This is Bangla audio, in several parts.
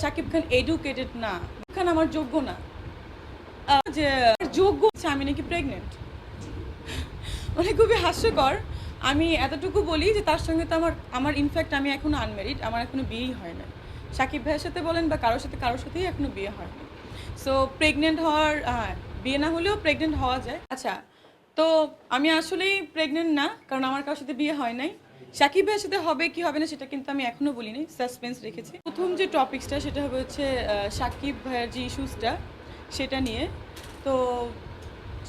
শাকিব খান এডুকেটেড না। শাকিব খান আমার যোগ্য না। যে, যোগ্য আমি নাকি প্রেগনেন্ট মানে খুবই হাস্যকর। আমি এতটুকু বলি যে তার সঙ্গে তো আমার আমার ইনফ্যাক্ট আমি এখনও আনমেরিড আমার এখনও বিয়েই হয় না সাকিব ভাইয়ের সাথে বলেন বা কারোর সাথে, কারোর সাথেই এখনও বিয়ে হয় সো প্রেগনেন্ট হওয়ার বিয়ে না হলেও প্রেগনেন্ট হওয়া যায়। আচ্ছা তো আমি আসলেই প্রেগনেন্ট না, কারণ আমার কারোর সাথে বিয়ে হয় নাই। সাকিব ভাইয়ের সাথে হবে কি হবে না সেটা কিন্তু আমি এখনও বলিনি সাসপেন্স রেখেছি। প্রথম যে টপিকসটা সেটা হবে হচ্ছে সাকিব ভাইয়ের যে ইস্যুসটা সেটা নিয়ে। তো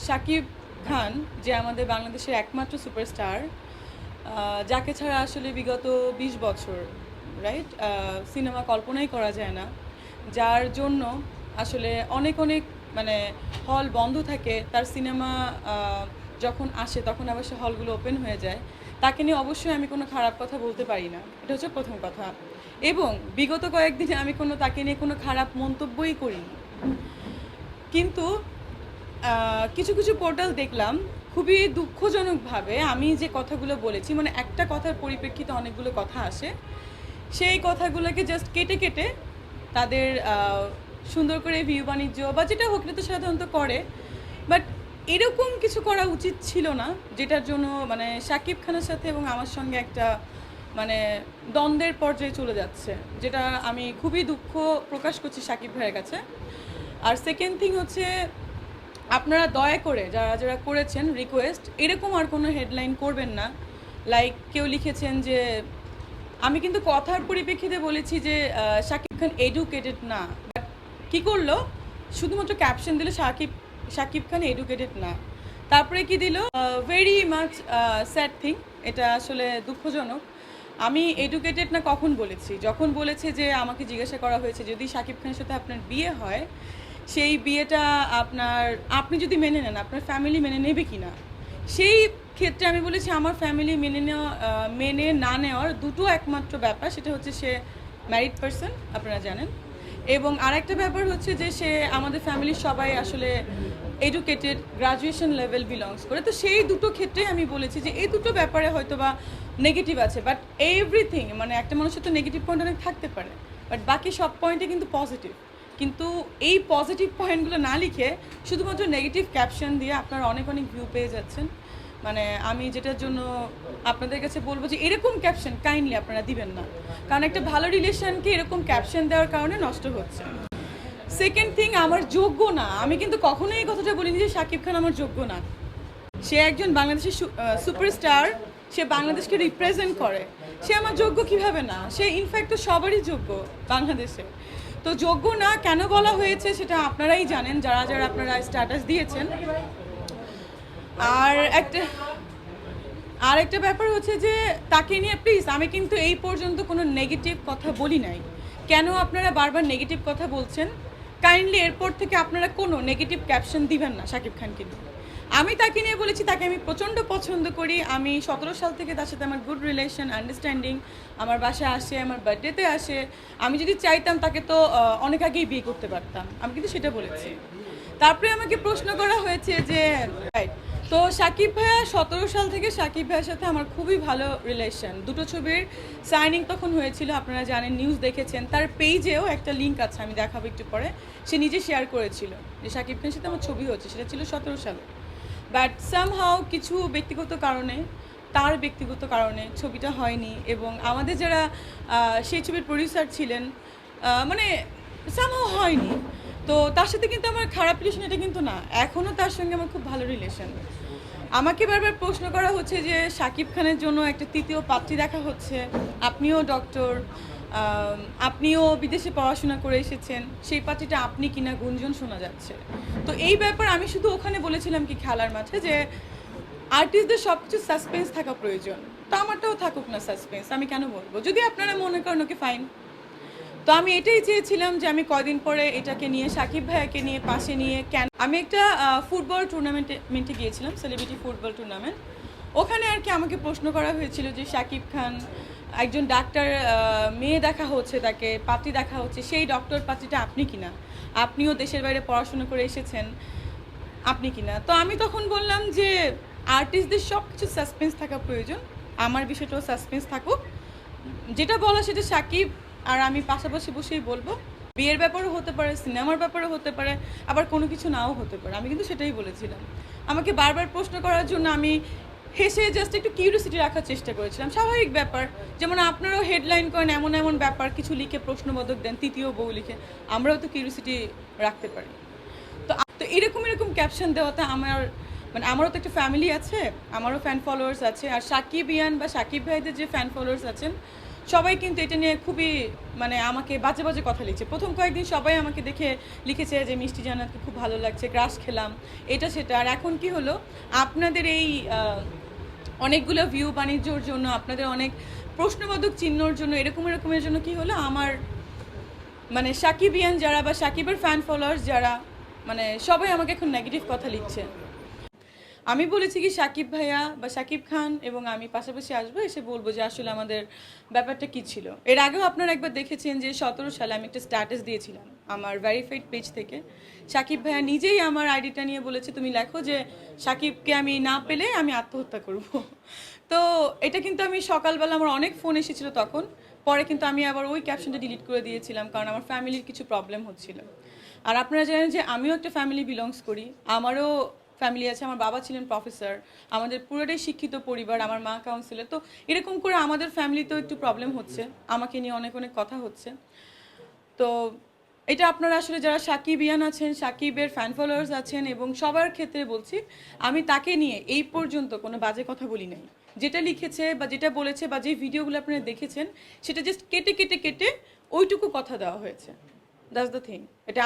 সাকিব খান, যে আমাদের বাংলাদেশের একমাত্র সুপারস্টার যাকে ছাড়া আসলে বিগত বিশ বছর রাইট সিনেমা কল্পনাই করা যায় না। যার জন্য আসলে অনেক অনেক মানে হল বন্ধ থাকে, তার সিনেমা যখন আসে তখন আবার সে হলগুলো ওপেন হয়ে যায়। তাকে নিয়ে অবশ্যই আমি কোনো খারাপ কথা বলতে পারি না। এটা হচ্ছে প্রথম কথা। এবং বিগত কয়েকদিনে আমি কোনো, তাকে নিয়ে কোনো খারাপ মন্তব্যই করিনি। কিন্তু কিছু কিছু পোর্টাল দেখলাম। খুবই দুঃখজনকভাবে আমি যে কথাগুলো বলেছি মানে একটা কথার পরিপ্রেক্ষিতে অনেকগুলো কথা আসে। সেই কথাগুলোকে জাস্ট কেটে কেটে তাদের সুন্দর করে ভিউ বাণিজ্য বা যেটা হোক, এটা তো সাধারণত করে। বাট এরকম কিছু করা উচিত ছিল না, যেটার জন্য মানে শাকিব খানের সাথে এবং আমার সঙ্গে একটা মানে দ্বন্দ্বের পর্যায়ে চলে যাচ্ছে, যেটা আমি খুবই দুঃখ প্রকাশ করছি শাকিব ভাইয়ের কাছে। আর সেকেন্ড থিং হচ্ছে, আপনারা দয়া করে যারা যারা করেছেন রিকোয়েস্ট এরকম আর কোনো হেডলাইন করবেন না। লাইক কেউ লিখেছেন যে, আমি কিন্তু কথার পরিপ্রেক্ষিতে বলেছি যে শাকিব খান এডুকেটেড না। কি করল? শুধুমাত্র ক্যাপশন দিলে শাকিব শাকিব খান এডুকেটেড না। তারপরে কি দিল? ভেরি মাচ স্যাড থিং এটা আসলে দুঃখজনক। আমি এডুকেটেড না কখন বলেছি? যখন বলেছে যে আমাকে জিজ্ঞাসা করা হয়েছে, যদি শাকিব খানের সাথে আপনার বিয়ে হয়, সেই বিয়েটা আপনার, আপনি যদি মেনে নেন, আপনার ফ্যামিলি মেনে নেবে কি না? সেই ক্ষেত্রে আমি বলেছি আমার ফ্যামিলি মেনে নেওয়া মেনে না নেওয়ার দুটো একমাত্র ব্যাপার, সেটা হচ্ছে সে ম্যারিড পারসন আপনারা জানেন। এবং আরেকটা ব্যাপার হচ্ছে যে সে আমাদের ফ্যামিলির সবাই আসলে এডুকেটেড গ্রাজুয়েশন লেভেল বিলংস করে। তো সেই দুটো ক্ষেত্রে আমি বলেছি যে এই দুটো ব্যাপারে হয়তো বা নেগেটিভ আছে বাট এভরিথিং মানে একটা মানুষের তো নেগেটিভ পয়েন্ট অনেক থাকতে পারে বাট বাকি সব পয়েন্টে কিন্তু পজিটিভ কিন্তু এই পজিটিভ পয়েন্টগুলো না লিখে শুধুমাত্র নেগেটিভ ক্যাপশন দিয়ে আপনারা অনেক অনেক ভিউ পেয়ে যাচ্ছেন। মানে আমি যেটার জন্য আপনাদের কাছে বলব যে এরকম ক্যাপশন কাইন্ডলি আপনারা দিবেন না। কারণ একটা ভালো রিলেশনকে এরকম ক্যাপশন দেওয়ার কারণে নষ্ট হচ্ছে। সেকেন্ড থিং আমার যোগ্য না। আমি কিন্তু কখনোই এই কথাটা বলিনি যে শাকিব খান আমার যোগ্য না। সে একজন বাংলাদেশের সুপারস্টার সে বাংলাদেশকে রিপ্রেজেন্ট করে। সে আমার যোগ্য কীভাবে না? সে ইনফ্যাক্ট তো সবারই যোগ্য বাংলাদেশে। তো যোগ্য না কেন বলা হয়েছে সেটা আপনারাই জানেন, যারা যারা আপনারা স্ট্যাটাস দিয়েছেন। আর একটা আর একটা ব্যাপার হচ্ছে যে তাকে নিয়ে প্লিজ আমি কিন্তু এই পর্যন্ত কোনো নেগেটিভ কথা বলি নাই। কেন আপনারা বারবার নেগেটিভ কথা বলছেন? কাইন্ডলি এরপর থেকে আপনারা কোনো নেগেটিভ ক্যাপশন দিবেন না শাকিব খানকে নিয়ে। আমি তাকে নিয়ে বলেছি তাকে আমি প্রচণ্ড পছন্দ করি। আমি সতেরো সাল থেকে তার সাথে আমার গুড রিলেশন আন্ডারস্ট্যান্ডিং আমার বাসায় আসে আমার বার্থডেতে আসে। আমি যদি চাইতাম তাকে তো অনেক আগেই বিয়ে করতে পারতাম। আমি কিন্তু সেটা বলেছি। তারপরে আমাকে প্রশ্ন করা হয়েছে যে right, তো সাকিব ভাইয়া সতেরো সাল থেকে সাকিব ভাইয়ের সাথে আমার খুবই ভালো রিলেশন দুটো ছবির সাইনিং তখন হয়েছিল, আপনারা জানেন নিউজ দেখেছেন। তার পেজেও একটা লিঙ্ক আছে, আমি দেখাবো একটু পরে। সে নিজে শেয়ার করেছিল যে সাকিব খানের সাথে আমার ছবি হচ্ছে সেটা ছিল সতেরো সালে। বাট সামহাও কিছু ব্যক্তিগত কারণে, তার ব্যক্তিগত কারণে ছবিটা হয়নি এবং আমাদের যারা সেই ছবির প্রডিউসার ছিলেন মানে সামহাও হয়নি। তো তার সাথে কিন্তু আমার খারাপ রিলেশন এটা কিন্তু না। এখনও তার সঙ্গে আমার খুব ভালো রিলেশন আমাকে বারবার প্রশ্ন করা হচ্ছে যে শাকিব খানের জন্য একটা তৃতীয় পাত্রী দেখা হচ্ছে। আপনিও ডক্টর আপনিও বিদেশে পড়াশোনা করে এসেছেন। সেই পাত্রীটা আপনি কিনা গুঞ্জন শোনা যাচ্ছে। তো এই ব্যাপার আমি শুধু ওখানে বলেছিলাম কি খেলার মাঠে যে আর্টিস্টদের সব কিছু সাসপেন্স থাকা প্রয়োজন। তো আমারটাও থাকুক না সাসপেন্স আমি কেন বলব? যদি আপনারা মনে করেন ওকে ফাইন তো আমি এটাই চেয়েছিলাম যে আমি কদিন পরে এটাকে নিয়ে, সাকিব ভাইয়াকে নিয়ে, পাশে নিয়ে কেন আমি একটা ফুটবল টুর্নামেন্টে মেন্টে গিয়েছিলাম সেলিব্রিটি ফুটবল টুর্নামেন্ট ওখানে আর কি আমাকে প্রশ্ন করা হয়েছিল যে সাকিব খান একজন ডাক্তার মেয়ে দেখা হচ্ছে, তাকে পাত্রী দেখা হচ্ছে, সেই ডক্টর পাত্রীটা আপনি কিনা? আপনিও দেশের বাইরে পড়াশোনা করে এসেছেন, আপনি কিনা? তো আমি তখন বললাম যে আর্টিস্টদের সব কিছু সাসপেন্স থাকা প্রয়োজন, আমার বিষয়টাও সাসপেন্স থাকুক। যেটা বলা সেটা সাকিব আর আমি পাশাপাশি বসেই বলব, বিয়ের ব্যাপারও হতে পারে, সিনেমার ব্যাপারও হতে পারে, আবার কোনো কিছু নাও হতে পারে। আমি কিন্তু সেটাই বলেছিলাম। আমাকে বারবার প্রশ্ন করার জন্য আমি হেসে জাস্ট একটু কিউরিয়াসিটি রাখার চেষ্টা করেছিলাম। স্বাভাবিক ব্যাপার, যেমন আপনারাও হেডলাইন করেন, এমন এমন ব্যাপার, কিছু লিখে প্রশ্নবোধক দেন, তৃতীয় বউ লিখে, আমরাও তো কিউরিয়াসিটি রাখতে পারি। তো তো এরকম এরকম ক্যাপশন দেওয়াতে আমার মানে আমারও তো একটা ফ্যামিলি আছে, আমারও ফ্যান ফলোয়ার্স আছে, আর সাকিব ইয়ান বা সাকিব ভাইদের যে ফ্যান ফলোয়ার্স আছেন সবাই কিন্তু এটা নিয়ে খুবই মানে আমাকে বাজে বাজে কথা লিখছে। প্রথম কয়েকদিন সবাই আমাকে দেখে লিখেছে যে, মিষ্টি জান্নাতকে খুব ভালো লাগছে, গ্রাস খেলাম। এটা সেটা। আর এখন কি হলো? আপনাদের এই অনেকগুলো ভিউ বাণিজ্যর জন্য, আপনাদের অনেক প্রশ্নবোধক চিহ্নর জন্য, এরকম এরকমের জন্য কি হলো? আমার মানে সাকিবিয়ান যারা বা সাকিবের ফ্যান ফলোয়ার্স যারা মানে সবাই আমাকে এখন নেগেটিভ কথা লিখছে। আমি বলেছি কি সাকিব ভাইয়া বা সাকিব খান এবং আমি পাশাপাশি আসব, এসে বলব যে আসলে আমাদের ব্যাপারটা কি ছিল। এর আগেও আপনারা একবার দেখেছেন যে সতেরো সালে আমি একটা স্ট্যাটাস দিয়েছিলাম আমার ভেরিফাইড পেজ থেকে। সাকিব ভাইয়া নিজেই আমার আইডিটা নিয়ে বলেছে, তুমি লেখো যে সাকিবকে আমি না পেলে আমি আত্মহত্যা করব। তো এটা কিন্তু আমি সকালবেলা আমার অনেক ফোন এসেছিল তখন। পরে কিন্তু আমি আবার ওই ক্যাপশনটা ডিলিট করে দিয়েছিলাম, কারণ আমার ফ্যামিলির কিছু প্রবলেম হচ্ছিল। আর আপনারা জানেন যে আমিও একটা ফ্যামিলি বিলংস করি, আমারও ফ্যামিলি আছে, আমার বাবা ছিলেন প্রফেসর আমাদের পুরোটাই শিক্ষিত পরিবার, আমার মা কাউন্সিলর তো এরকম করে আমাদের ফ্যামিলিতেও একটু প্রবলেম হচ্ছে, আমাকে নিয়ে অনেক অনেক কথা হচ্ছে। তো এটা আপনারা আসলে যারা সাকিব ইয়ান আছেন, সাকিবের ফ্যান ফলোয়ার্স আছেন এবং সবার ক্ষেত্রে বলছি, আমি তাকে নিয়ে এই পর্যন্ত কোনো বাজে কথা বলি নাই। যেটা লিখেছে বা যেটা বলেছে বা যে ভিডিওগুলো আপনারা দেখেছেন, সেটা জাস্ট কেটে কেটে কেটে ওইটুকু কথা দেওয়া হয়েছে। দ্যাটস দ্য থিং এটা